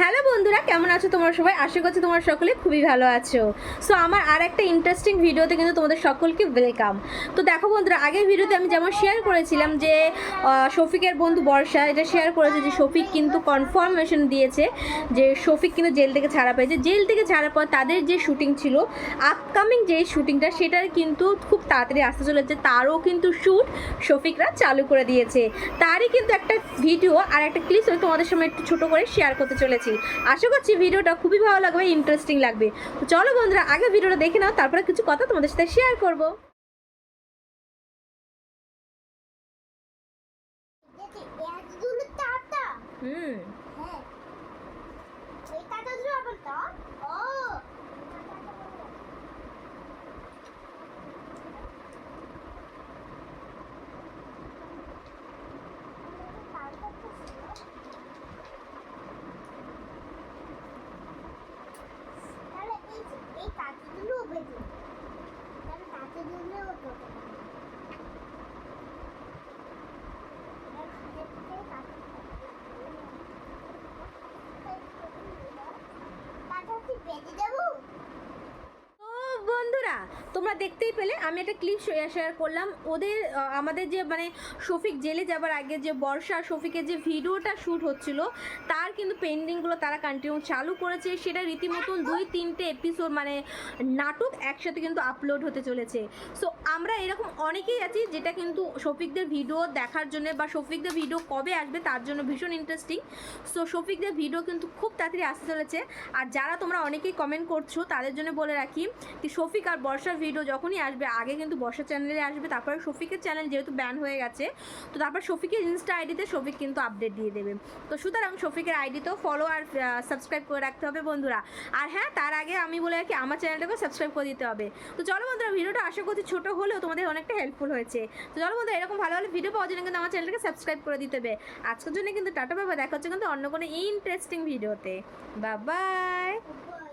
Hello বন্ধুরা, কেমন আছো তোমরা সবাই? আশা করছি তোমরা সকলে খুবই ভালো আছো। সো আমার আর একটা ইন্টারেস্টিং ভিডিওতে কিন্তু তোমাদের সকলকে ওয়েলকাম তো দেখো বন্ধুরা, আগের ভিডিওতে আমি যেমন শেয়ার করেছিলাম যে শফিকের বন্ধু বর্ষা, এটা শেয়ার করেছে যে শফিক কিন্তু কনফার্মেশন দিয়েছে যে শফিক কিন্তু জেল থেকে ছাড়া পেয়েছে। জেল থেকে ছাড়ার পর তাদের যে শুটিং ছিল আপকামিং যে শুটিংটা সেটার কিন্তু খুব তাড়াতাড়ি আসতে চলেছে। তারও কিন্তু শ্যুট শফিকরা চালু করে দিয়েছে। তারই কিন্তু একটা ভিডিও আর একটা ক্লিপ তোমাদের সামনে একটু ছোটো করে শেয়ার করতে চলেছি। আশা করছি ভিডিওটা খুবই ভালো লাগবে ইন্টারেস্টিং লাগবে। তো চলো বন্ধুরা আগে ভিডিওটা দেখে নাও তারপরে কিছু কথা তোমাদের সাথে শেয়ার করব। কাটা। এতগুলো আবার হুম Ini? বন্ধুরা তোমরা দেখতেই পেলে, আমি একটা ক্লিপ শেয়ার করলাম। ওদের আমাদের যে মানে শফিক জেলে যাবার আগে যে, বর্ষা শফিকের যে ভিডিওটা শ্যুট হচ্ছিল, তার কিন্তু পেন্ডিংগুলো তারা কন্টিনিউ চালু করেছে। সেটা রীতিমতন দুই, তিনটে এপিসোড মানে নাটক একসাথে কিন্তু আপলোড হতে চলেছে। সো আমরা এরকম অনেকেই আছি যেটা কিন্তু শফিকদের ভিডিও দেখার জন্য বা শফিকদের ভিডিও কবে আসবে তার জন্য ভীষণ ইন্টারেস্টিং সো শফিকদের ভিডিও কিন্তু খুব তাড়াতাড়ি আসতে চলেছে। আর যারা তোমরা অনেকেই কমেন্ট করছ, তাদের জন্য বলে রাখি কি শফিক আর বর্ষার ভিডিও যখনই আসবে, আগে কিন্তু বর্ষার চ্যানেলে আসবে, তারপরে শফিকের চ্যানেল যেহেতু ব্যান হয়ে গেছে, তো তারপর শফিকের ইনস্টা আইডিতে শফিক কিন্তু আপডেট দিয়ে দেবে। তো সুতরাং শফিকের আইডিতেও ফলো আর সাবস্ক্রাইব করে রাখতে হবে বন্ধুরা। আর হ্যাঁ তার আগে আমি বলে রাখি, আমার চ্যানেলটাকেও সাবস্ক্রাইব করে দিতে হবে। তো চলো বন্ধুরা ভিডিওটা আশা করছি ছোটো হলেও তোমাদের অনেকটা হেল্পফুল হয়েছে। তো চলো বন্ধুরা, এরকম ভালো ভালো ভিডিও পাওয়ার জন্য কিন্তু আমার চ্যানেলটাকে সাবস্ক্রাইব করে দিতে হবে। আজকের জন্য কিন্তু টাটা বাবা, দেখা হচ্ছে কিন্তু অন্য কোনো ইন্টারেস্টিং ভিডিওতে বা বাই Bye.